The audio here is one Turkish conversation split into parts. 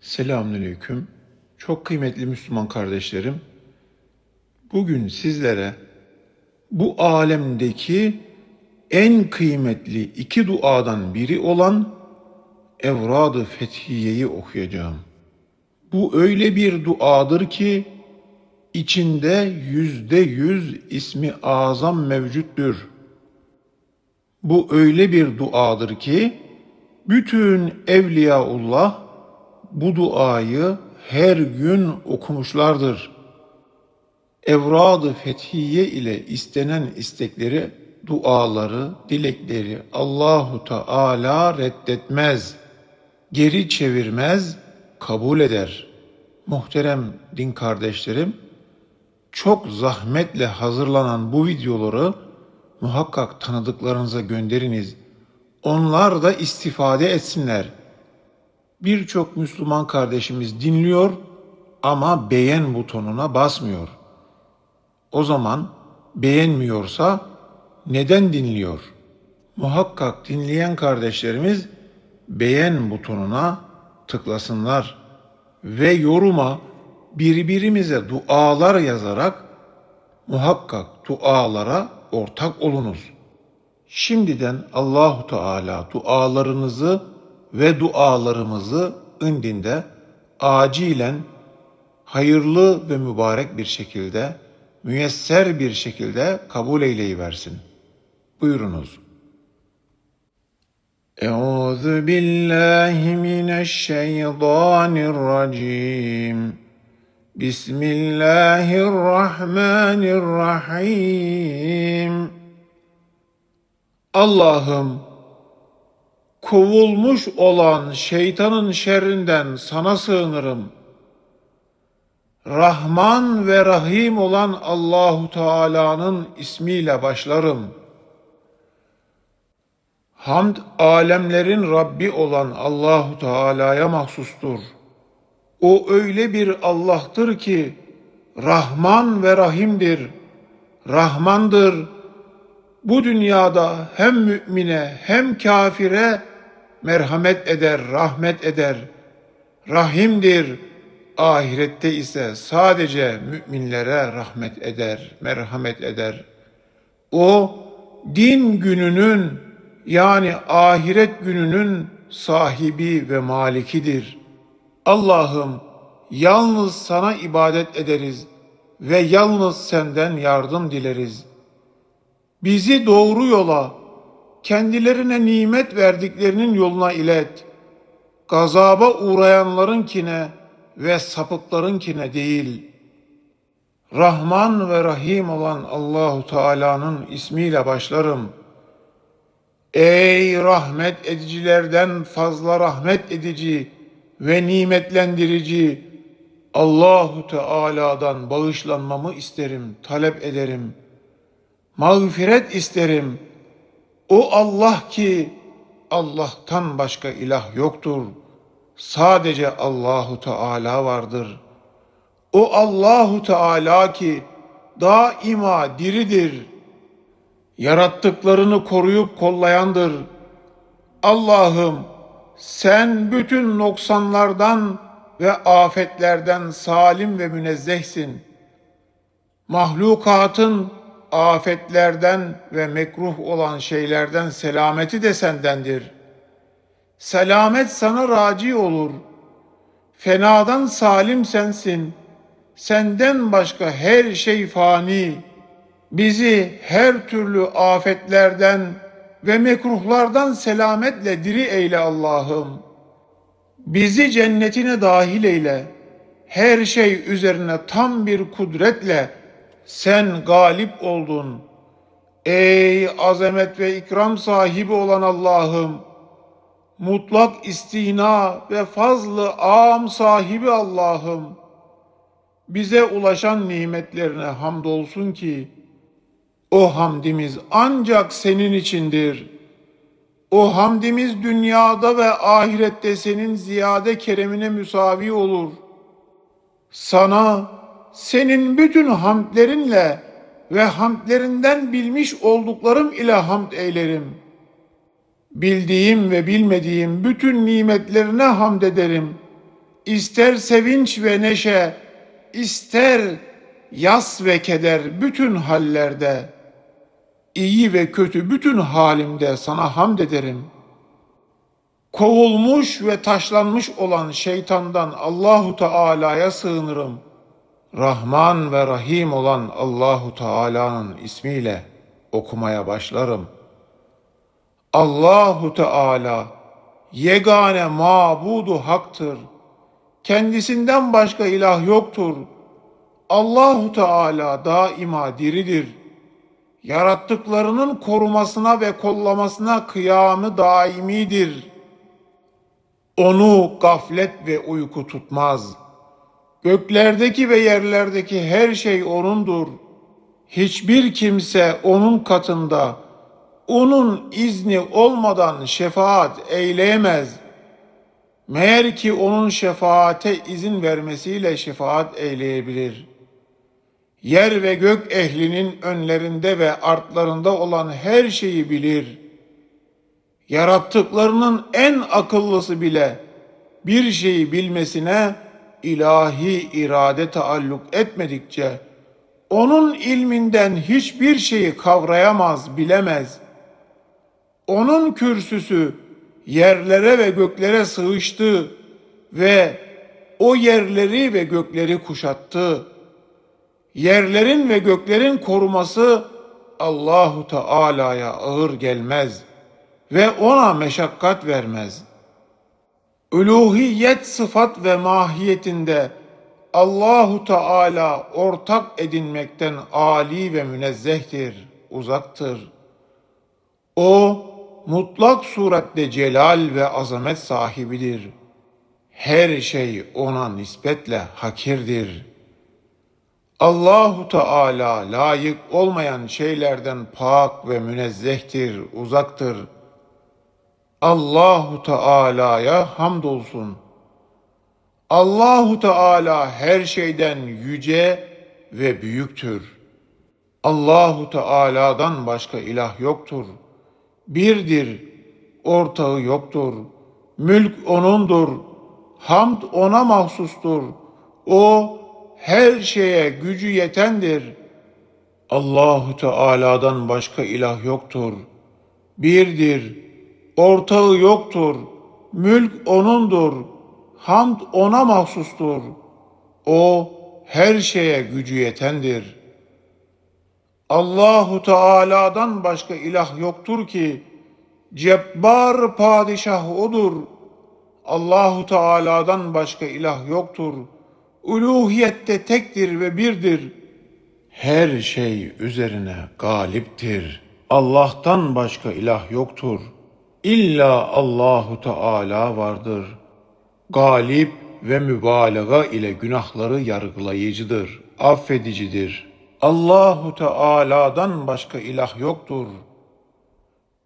Selamünaleyküm. Çok kıymetli Müslüman kardeşlerim. Bugün sizlere bu alemdeki en kıymetli iki duadan biri olan Evrad-ı Fethiye'yi okuyacağım. Bu öyle bir duadır ki içinde yüzde yüz ismi azam mevcuttur. Bu öyle bir duadır ki bütün Evliyaullah bu duayı her gün okumuşlardır. Evrad-ı Fethiye ile istenen istekleri, duaları, dilekleri Allahu Teala reddetmez, geri çevirmez, kabul eder. Muhterem din kardeşlerim, çok zahmetle hazırlanan bu videoları muhakkak tanıdıklarınıza gönderiniz. Onlar da istifade etsinler. Birçok Müslüman kardeşimiz dinliyor ama beğen butonuna basmıyor. O zaman beğenmiyorsa neden dinliyor? Muhakkak dinleyen kardeşlerimiz beğen butonuna tıklasınlar ve yoruma birbirimize dualar yazarak muhakkak dualara ortak olunuz. Şimdiden Allahu Teala dualarınızı ve dualarımızı indinde acilen hayırlı ve mübarek bir şekilde, müyesser bir şekilde kabul eyleyiversin. Buyurunuz. Euzu billahi mineşşeytanirracim. Bismillahirrahmanirrahim. Allah'ım kovulmuş olan şeytanın şerrinden sana sığınırım. Rahman ve Rahim olan Allahu Teala'nın ismiyle başlarım. Hamd alemlerin Rabbi olan Allahu Teala'ya mahsustur. O öyle bir Allah'tır ki Rahman ve Rahim'dir. Rahmandır. Bu dünyada hem mümine hem kafire merhamet eder, rahmet eder. Rahimdir. Ahirette ise sadece müminlere rahmet eder, merhamet eder. O din gününün yani ahiret gününün sahibi ve malikidir. Allah'ım yalnız sana ibadet ederiz ve yalnız senden yardım dileriz. Bizi doğru yola, kendilerine nimet verdiklerinin yoluna ilet. Gazaba uğrayanlarınkine ve sapıklarınkine değil. Rahman ve Rahim olan Allahu Teala'nın ismiyle başlarım. Ey rahmet edicilerden fazla rahmet edici ve nimetlendirici Allahu Teala'dan bağışlanmamı isterim, talep ederim. Mağfiret isterim.'' O Allah ki Allah'tan başka ilah yoktur. Sadece Allahu Teala vardır. O Allahu Teala ki daima diridir. Yarattıklarını koruyup kollayandır. Allah'ım sen bütün noksanlardan ve afetlerden salim ve münezzehsin. Mahlukatın afetlerden ve mekruh olan şeylerden selameti de sendendir. Selamet sana raci olur. Fenadan salim sensin. Senden başka her şey fani. Bizi her türlü afetlerden ve mekruhlardan selametle diri eyle Allah'ım. Bizi cennetine dahil eyle. Her şey üzerine tam bir kudretle sen galip oldun. Ey azamet ve ikram sahibi olan Allah'ım, mutlak istina ve fazlı am sahibi Allah'ım, bize ulaşan nimetlerine hamdolsun ki, o hamdimiz ancak senin içindir. O hamdimiz dünyada ve ahirette senin ziyade keremine müsavi olur. Sana senin bütün hamdlerinle ve hamdlerinden bilmiş olduklarım ile hamd eylerim. Bildiğim ve bilmediğim bütün nimetlerine hamd ederim. ister sevinç ve neşe, ister yas ve keder bütün hallerde, iyi ve kötü bütün halimde sana hamd ederim. Kovulmuş ve taşlanmış olan şeytandan Allahu Teala'ya sığınırım. Rahman ve Rahim olan Allahu Teala'nın ismiyle okumaya başlarım. Allahu Teala yegane mabudu haktır. Kendisinden başka ilah yoktur. Allahu Teala daima diridir. Yarattıklarının korumasına ve kollamasına kıyamı daimidir. Onu gaflet ve uyku tutmaz. Göklerdeki ve yerlerdeki her şey O'nundur. Hiçbir kimse O'nun katında O'nun izni olmadan şefaat eyleyemez. Meğer ki O'nun şefaate izin vermesiyle şefaat eyleyebilir. Yer ve gök ehlinin önlerinde ve artlarında olan her şeyi bilir. Yarattıklarının en akıllısı bile bir şeyi bilmesine ilahi irade taalluk etmedikçe onun ilminden hiçbir şeyi kavrayamaz, bilemez. Onun kürsüsü yerlere ve göklere sığıştı ve o yerleri ve gökleri kuşattı. Yerlerin ve göklerin koruması Allahu Teala'ya ağır gelmez ve ona meşakkat vermez.'' Uluhiyet sıfat ve mahiyetinde Allahu Teala ortak edinmekten ali ve münezzehtir, uzaktır. O mutlak surette celal ve azamet sahibidir. Her şey ona nispetle hakirdir. Allahu Teala layık olmayan şeylerden pak ve münezzehtir, uzaktır.'' Allahu Teala'ya hamdolsun. Allahu Teala her şeyden yüce ve büyüktür. Allahu Teala'dan başka ilah yoktur. Birdir, ortağı yoktur. Mülk O'nundur. Hamd O'na mahsustur. O her şeye gücü yetendir. Allahu Teala'dan başka ilah yoktur. Birdir, Ortağı yoktur. Mülk O'nundur. Hamd O'na mahsustur. O her şeye gücü yetendir. Allahu Teala'dan başka ilah yoktur ki cebbar padişah odur. Allahu Teala'dan başka ilah yoktur. Uluhiyette tektir ve birdir. Her şey üzerine galiptir. Allah'tan başka ilah yoktur.'' İlla Allahu Teala vardır. Galip ve mübalağa ile günahları yargılayıcıdır, affedicidir. Allahu Teala'dan başka ilah yoktur.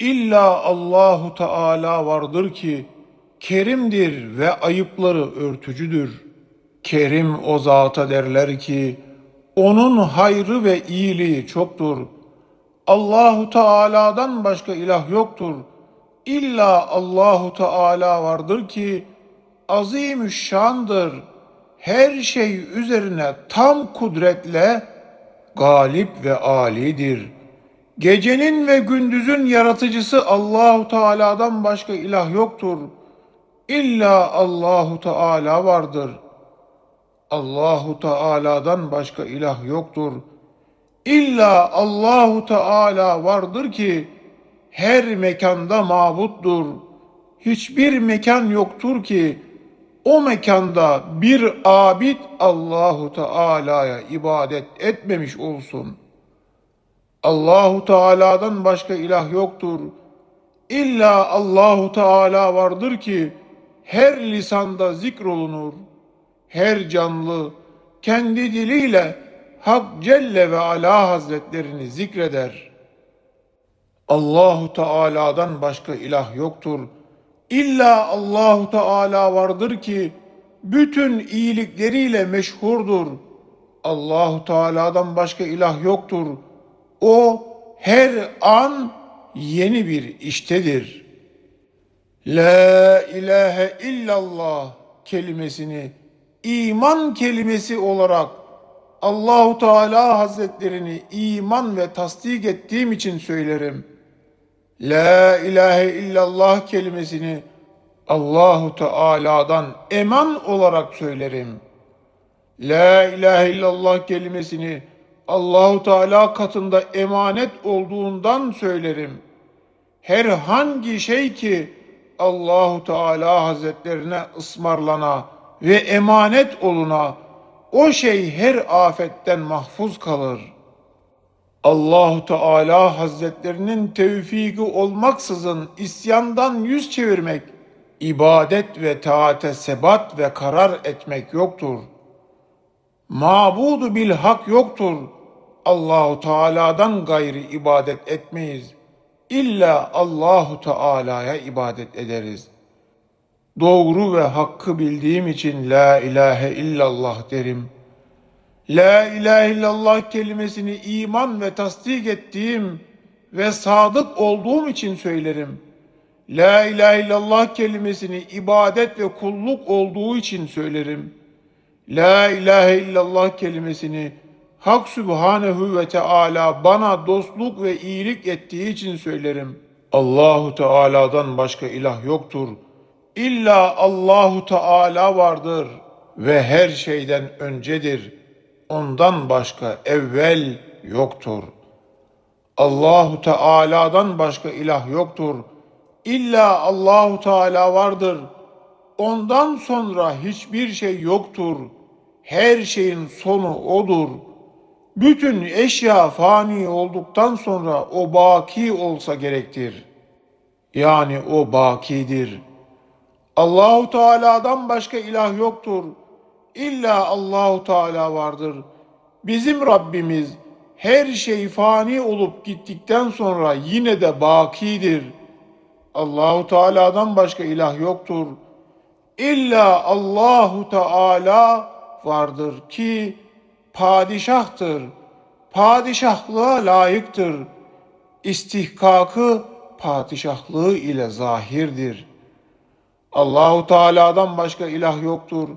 İlla Allahu Teala vardır ki kerimdir ve ayıpları örtücüdür. Kerim o zata derler ki onun hayrı ve iyiliği çoktur. Allahu Teala'dan başka ilah yoktur.'' İlla Allahu Teala vardır ki azimüşşandır. Her şey üzerine tam kudretle galip ve alidir. Gecenin ve gündüzün yaratıcısı Allahu Teala'dan başka ilah yoktur. İlla Allahu Teala vardır. Allahu Teala'dan başka ilah yoktur. İlla Allahu Teala vardır ki her mekanda mabuttur. Hiçbir mekan yoktur ki o mekanda bir abid Allahu Teala'ya ibadet etmemiş olsun. Allahu Teala'dan başka ilah yoktur. İlla Allahu Teala vardır ki her lisanda zikrolunur. Her canlı kendi diliyle Hak Celle ve Ala Hazretlerini zikreder.'' Allahu Teala'dan başka ilah yoktur. İlla Allahu Teala vardır ki bütün iyilikleriyle meşhurdur. Allahu Teala'dan başka ilah yoktur. O her an yeni bir iştedir. La ilahe illallah kelimesini iman kelimesi olarak Allahu Teala Hazretlerini iman ve tasdik ettiğim için söylerim. La ilahe illallah kelimesini Allahu Teala'dan eman olarak söylerim. La ilahe illallah kelimesini Allahu Teala katında emanet olduğundan söylerim. Herhangi şey ki Allahu Teala Hazretlerine ısmarlana ve emanet oluna o şey her afetten mahfuz kalır. Allahu Teala Hazretlerinin tevfiki olmaksızın isyandan yüz çevirmek, ibadet ve taate sebat ve karar etmek yoktur. Mabudu bil hak yoktur. Allahu Teala'dan gayri ibadet etmeyiz. İlla Allahu Teala'ya ibadet ederiz. Doğru ve hakkı bildiğim için la ilahe illallah derim. La ilahe illallah kelimesini iman ve tasdik ettiğim ve sadık olduğum için söylerim. La ilahe illallah kelimesini ibadet ve kulluk olduğu için söylerim. La ilahe illallah kelimesini Hak Sübhanehu ve Teala bana dostluk ve iyilik ettiği için söylerim. Allahu Teala'dan başka ilah yoktur. İlla Allahu Teala vardır ve her şeyden öncedir. Ondan başka evvel yoktur. Allahu Teala'dan başka ilah yoktur. İlla Allahu Teala vardır. Ondan sonra hiçbir şey yoktur. Her şeyin sonu odur. Bütün eşya fani olduktan sonra o baki olsa gerektir. Yani o bakidir. Allahu Teala'dan başka ilah yoktur. İlla Allahu Teala vardır. Bizim Rabbimiz her şey fani olup gittikten sonra yine de bakidir. Allahu Teala'dan başka ilah yoktur. İlla Allahu Teala vardır ki padişahtır. Padişahlığa layıktır. İstihkakı padişahlığı ile zahirdir. Allahu Teala'dan başka ilah yoktur.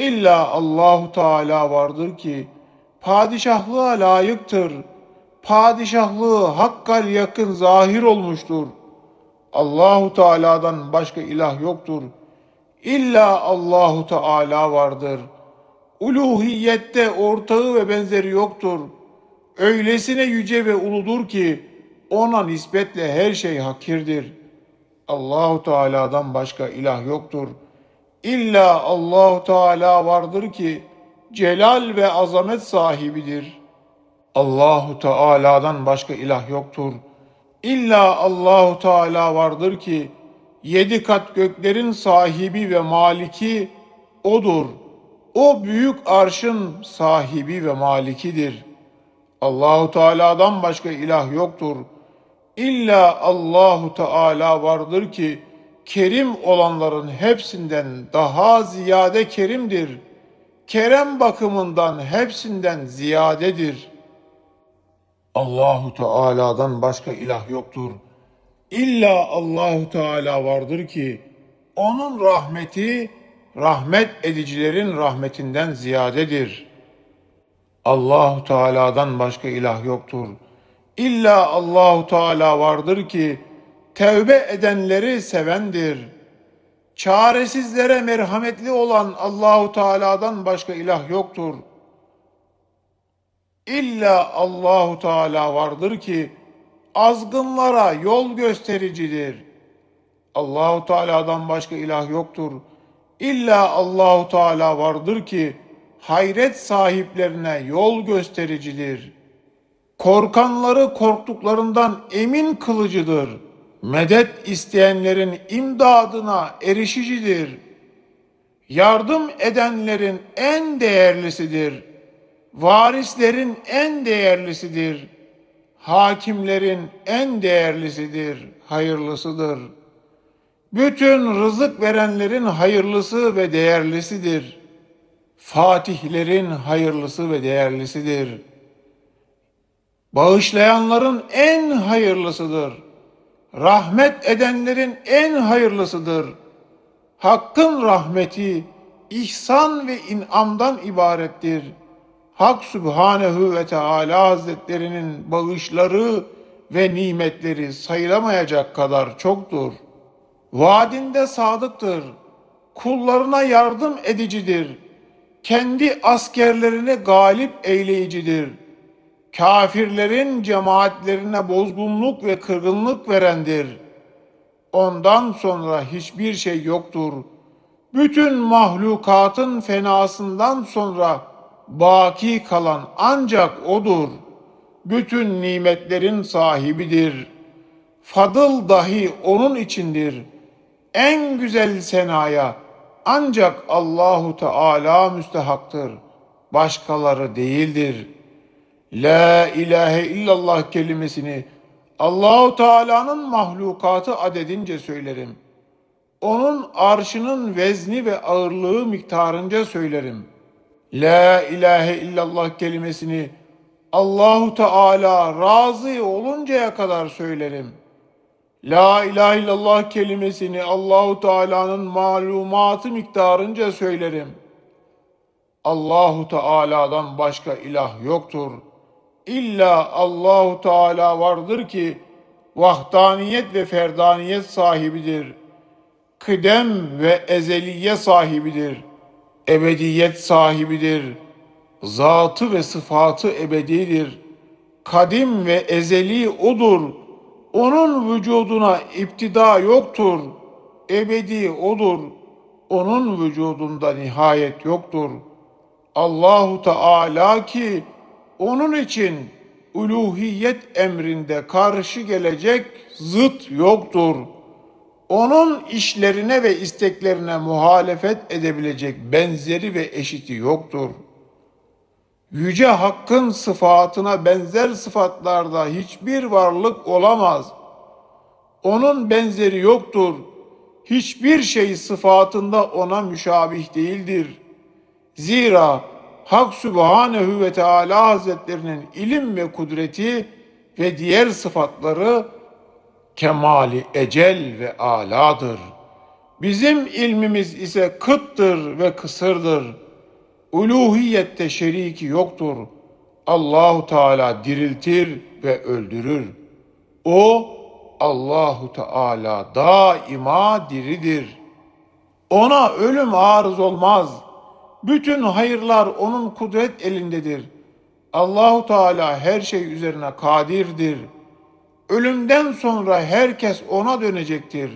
İlla Allahu Teala vardır ki padişahlığa layıktır. Padişahlığı hakkal yakın zahir olmuştur. Allahu Teala'dan başka ilah yoktur. İlla Allahu Teala vardır. Uluhiyette ortağı ve benzeri yoktur. Öylesine yüce ve uludur ki ona nispetle her şey hakirdir. Allahu Teala'dan başka ilah yoktur. İlla Allahu Teala vardır ki celal ve azamet sahibidir. Allahu Teala'dan başka ilah yoktur. İlla Allahu Teala vardır ki yedi kat göklerin sahibi ve maliki odur. O büyük arşın sahibi ve malikidir. Allahu Teala'dan başka ilah yoktur. İlla Allahu Teala vardır ki kerim olanların hepsinden daha ziyade kerimdir. Kerem bakımından hepsinden ziyadedir. Allahu Teala'dan başka ilah yoktur. İlla Allahu Teala vardır ki onun rahmeti rahmet edicilerin rahmetinden ziyadedir. Allahu Teala'dan başka ilah yoktur. İlla Allahu Teala vardır ki tevbe edenleri sevendir. Çaresizlere merhametli olan Allahu Teala'dan başka ilah yoktur. İlla Allahu Teala vardır ki azgınlara yol göstericidir. Allahu Teala'dan başka ilah yoktur. İlla Allahu Teala vardır ki hayret sahiplerine yol göstericidir. Korkanları korktuklarından emin kılıcıdır. Medet isteyenlerin imdadına erişicidir. Yardım edenlerin en değerlisidir. Varislerin en değerlisidir. Hakimlerin en değerlisidir, hayırlısıdır. Bütün rızık verenlerin hayırlısı ve değerlisidir.'' fatihlerin hayırlısı ve değerlisidir. Bağışlayanların en hayırlısıdır. Rahmet edenlerin en hayırlısıdır. Hakkın rahmeti ihsan ve inamdan ibarettir. Hak Sübhanehu ve Teala Hazretlerinin bağışları ve nimetleri sayılamayacak kadar çoktur. Vaadinde sadıktır. Kullarına yardım edicidir. Kendi askerlerini galip eyleyicidir. Kafirlerin cemaatlerine bozgunluk ve kırgınlık verendir. Ondan sonra hiçbir şey yoktur. Bütün mahlukatın fenasından sonra baki kalan ancak odur. Bütün nimetlerin sahibidir. Fadıl dahi onun içindir. En güzel senaya ancak Allahu Teala müstehaktır. Başkaları değildir. La ilahe illallah kelimesini Allahu Teala'nın mahlukatı adedince söylerim. Onun arşının vezni ve ağırlığı miktarınca söylerim. La ilahe illallah kelimesini Allahu Teala razı oluncaya kadar söylerim. La ilahe illallah kelimesini Allahu Teala'nın malumatı miktarınca söylerim. Allahu Teala'dan başka ilah yoktur. İlla Allahu Teala vardır ki vahdaniyet ve ferdaniyet sahibidir. Kıdem ve ezeliye sahibidir. Ebediyet sahibidir. Zatı ve sıfatı ebedidir. Kadim ve ezeli odur. Onun vücuduna iptida yoktur. Ebedi odur. Onun vücudunda nihayet yoktur. Allahu Teala ki onun için uluhiyet emrinde karşı gelecek zıt yoktur. Onun işlerine ve isteklerine muhalefet edebilecek benzeri ve eşiti yoktur. Yüce Hakk'ın sıfatına benzer sıfatlarda hiçbir varlık olamaz. Onun benzeri yoktur. Hiçbir şey sıfatında ona müşabih değildir. Zira Hak Sübhanehu ve Teala Hazretlerinin ilim ve kudreti ve diğer sıfatları kemali ecel ve aladır. Bizim ilmimiz ise kıttır ve kısırdır. Uluhiyette şeriki yoktur. Allahu Teala diriltir ve öldürür. O Allahu Teala daima diridir. Ona ölüm arız olmaz.'' Bütün hayırlar onun kudret elindedir. Allahu Teala her şey üzerine kadirdir. Ölümden sonra herkes ona dönecektir.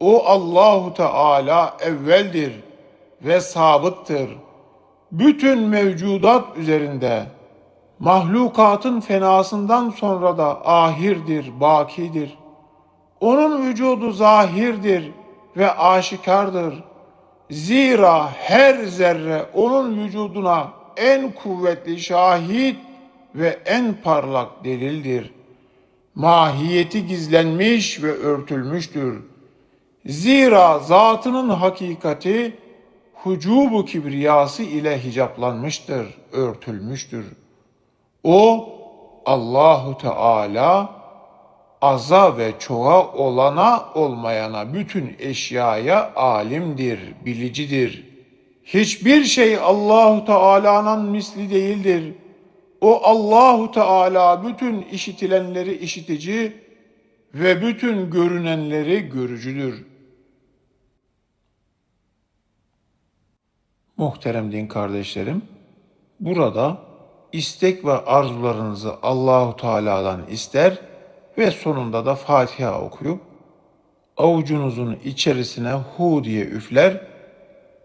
O Allahu Teala evveldir ve sabıktır. Bütün mevcudat üzerinde mahlukatın fenasından sonra da ahirdir, bakidir. Onun vücudu zahirdir ve aşikardır.'' Zira her zerre onun vücuduna en kuvvetli şahit ve en parlak delildir. Mahiyeti gizlenmiş ve örtülmüştür. Zira zatının hakikati hucubu kibriyası ile hicaplanmıştır, örtülmüştür. O Allahu Teala aza ve çoğa olana olmayana bütün eşyaya alimdir, bilicidir. Hiçbir şey Allahu Teala'nın misli değildir. O Allahu Teala bütün işitilenleri işitici ve bütün görünenleri görücüdür. Muhterem din kardeşlerim, burada istek ve arzularınızı Allahu Teala'dan ister ve sonunda da Fatiha okuyup avucunuzun içerisine hu diye üfler.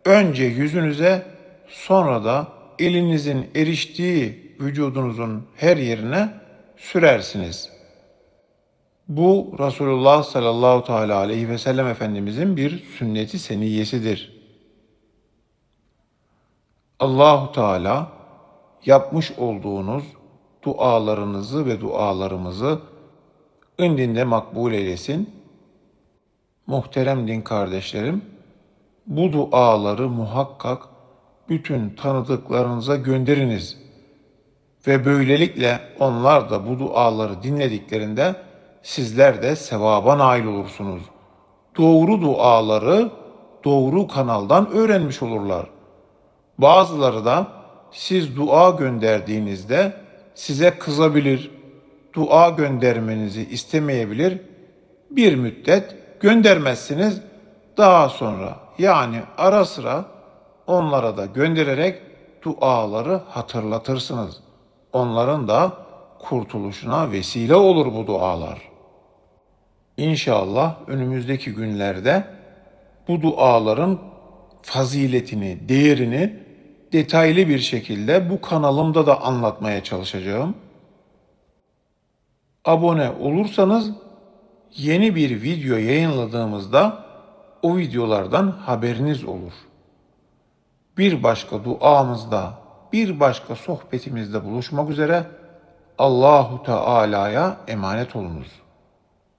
Önce yüzünüze sonra da elinizin eriştiği vücudunuzun her yerine sürersiniz. Bu Resulullah sallallahu teala aleyhi ve sellem Efendimizin bir sünneti seniyesidir. Allahu Teala yapmış olduğunuz dualarınızı ve dualarımızı indinde makbul eylesin. Muhterem din kardeşlerim, bu duaları muhakkak bütün tanıdıklarınıza gönderiniz. Ve böylelikle onlar da bu duaları dinlediklerinde sizler de sevaba nail olursunuz. Doğru duaları doğru kanaldan öğrenmiş olurlar. Bazıları da siz dua gönderdiğinizde size kızabilir, dua göndermenizi istemeyebilir. Bir müddet göndermezsiniz. Daha sonra yani ara sıra onlara da göndererek duaları hatırlatırsınız. Onların da kurtuluşuna vesile olur bu dualar. İnşallah önümüzdeki günlerde bu duaların faziletini, değerini detaylı bir şekilde bu kanalımda da anlatmaya çalışacağım. Abone olursanız yeni bir video yayınladığımızda o videolardan haberiniz olur. Bir başka duamızda, bir başka sohbetimizde buluşmak üzere Allahu Teala'ya emanet olunuz.